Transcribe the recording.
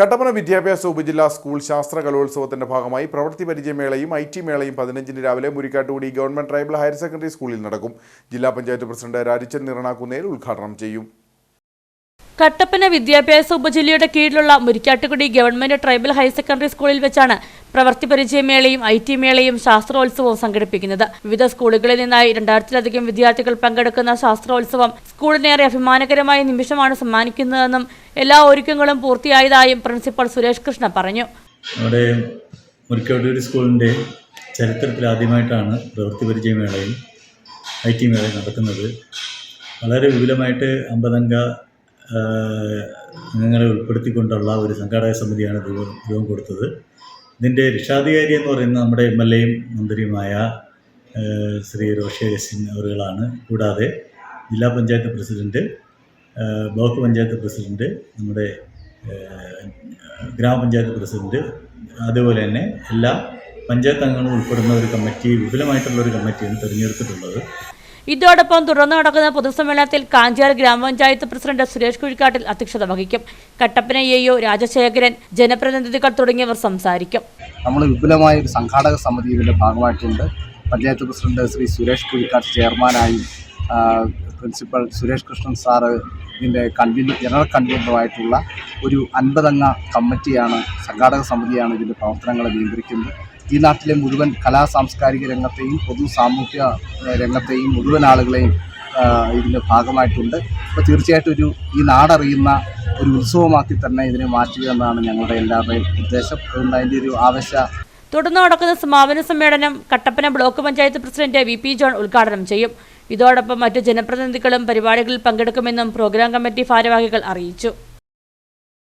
കട്ടപ്പന വിദ്യാഭ്യാസ ഉപജില്ലാ സ്കൂൾ ശാസ്ത്ര കലോത്സവത്തിന്റെ ഭാഗമായി പ്രവൃത്തി പരിചയമേളയും ഐ ടി മേളയും പതിനഞ്ചിന് രാവിലെ Murikkattukudi government tribal higher secondary സ്കൂളിൽ നടക്കും. ജില്ലാ പഞ്ചായത്ത് പ്രസിഡന്റ് രാജിച്ചൻ നിറണാക്കുന്നേൽ ഉദ്ഘാടനം ചെയ്യും. കട്ടപ്പന വിദ്യാഭ്യാസ ഉപജില്ലയുടെ കീഴിലുള്ള Murikkattukudi government tribal higher secondary സ്കൂളിൽ വെച്ചാണ് പ്രവൃത്തി പരിചയമേളയും ഐ ടി മേളയും ശാസ്ത്രോത്സവവും സംഘടിപ്പിക്കുന്നത്. വിവിധ സ്കൂളുകളിൽ നിന്നായി രണ്ടായിരത്തിലധികം വിദ്യാർത്ഥികൾ പങ്കെടുക്കുന്ന ശാസ്ത്രോത്സവം സ്കൂളിനേറെ അഭിമാനകരമായ നിമിഷമാണ് സമ്മാനിക്കുന്നതെന്നും എല്ലാ ഒരുക്കങ്ങളും പൂർത്തിയായതായും പ്രിൻസിപ്പൽ സുരേഷ് കൃഷ്ണ പറഞ്ഞു. നമ്മുടെ മുരിക്കാട്ടൂരി സ്കൂളിന്റെ ചരിത്രത്തിൽ ആദ്യമായിട്ടാണ് പ്രവൃത്തി പരിചയമേളയും ഐ ടി മേളയും നടക്കുന്നത്. വളരെ വിപുലമായിട്ട് അമ്പതംഗ അംഗങ്ങളെ ഉൾപ്പെടുത്തിക്കൊണ്ടുള്ള ഒരു സംഘാടക സമിതിയാണ് രൂപം കൊടുത്തത്. ഇതിന്റെ രക്ഷാധികാരി എന്ന് പറയുന്ന നമ്മുടെ എം എൽ എയും മന്ത്രിയുമായ ശ്രീ റോഷി അഗസ്റ്റിൻ അവറുകളാണ് കൂടാതെ ജില്ലാ panchayat president block panchayat president നമ്മുടെ ഗ്രാമപഞ്ചായത്ത് പ്രസിഡന്റ് അതുപോലെ തന്നെ എല്ലാ പഞ്ചായത്ത് അംഗങ്ങളും ഉൾപ്പെടുന്ന ഒരു കമ്മിറ്റി വിപുലമായിട്ടുള്ള ഒരു കമ്മിറ്റിയാണ് തിരഞ്ഞെടുത്തിട്ടുള്ളത്. ഇതോടൊപ്പം തുടർന്ന് നടക്കുന്ന പൊതുസമ്മേളനത്തിൽ കാഞ്ചാർ ഗ്രാമപഞ്ചായത്ത് പ്രസിഡന്റ് സുരേഷ് കുഴിക്കാട്ടിൽ അധ്യക്ഷത വഹിക്കും. കട്ടപ്പന എ രാജശേഖരൻ ജനപ്രതിനിധികൾ തുടങ്ങിയവർ സംസാരിക്കും. നമ്മൾ വിപുലമായ ഒരു സംഘാടക സമിതി ഇതിന്റെ ഭാഗമായിട്ടുണ്ട്. പഞ്ചായത്ത് പ്രസിഡന്റ് ശ്രീ സുരേഷ് കുഴിക്കാട്ട് ചെയർമാനായും പ്രിൻസിപ്പൽ സുരേഷ് കൃഷ്ണൻ സാറ് ഇതിന്റെ കൺവീനർ ജനറൽ കൺവീനറുമായിട്ടുള്ള ഒരു അൻപതംഗ കമ്മിറ്റിയാണ് സംഘാടക സമിതിയാണ് ഇതിന്റെ പ്രവർത്തനങ്ങളെ നിയന്ത്രിക്കുന്നത്. ഈ നാട്ടിലെ മുഴുവൻ കലാ സാംസ്കാരിക രംഗത്തെയും പൊതു സാമൂഹ്യ രംഗത്തെയും മുഴുവൻ ആളുകളെയും ഇതിന്റെ ഭാഗമായിട്ടുണ്ട്. അപ്പോൾ തീർച്ചയായിട്ടും ഒരു ഈ നാടറിയുന്ന ഒരു ഉത്സവമാക്കി തന്നെ ഇതിനെ മാറ്റുക എന്നാണ് ഞങ്ങളുടെ എല്ലാവരുടെയും ഉദ്ദേശം. അതുകൊണ്ട് അതിന്റെ ഒരു ആവശ്യ തുടർന്ന് നടക്കുന്ന സമാപന സമ്മേളനം Kattappana block panchayat president V P John ഉദ്ഘാടനം ചെയ്യും. ഇതോടൊപ്പം മറ്റു ജനപ്രതിനിധികളും പരിപാടികളിൽ പങ്കെടുക്കുമെന്നും പ്രോഗ്രാം കമ്മിറ്റി ഭാരവാഹികൾ അറിയിച്ചു.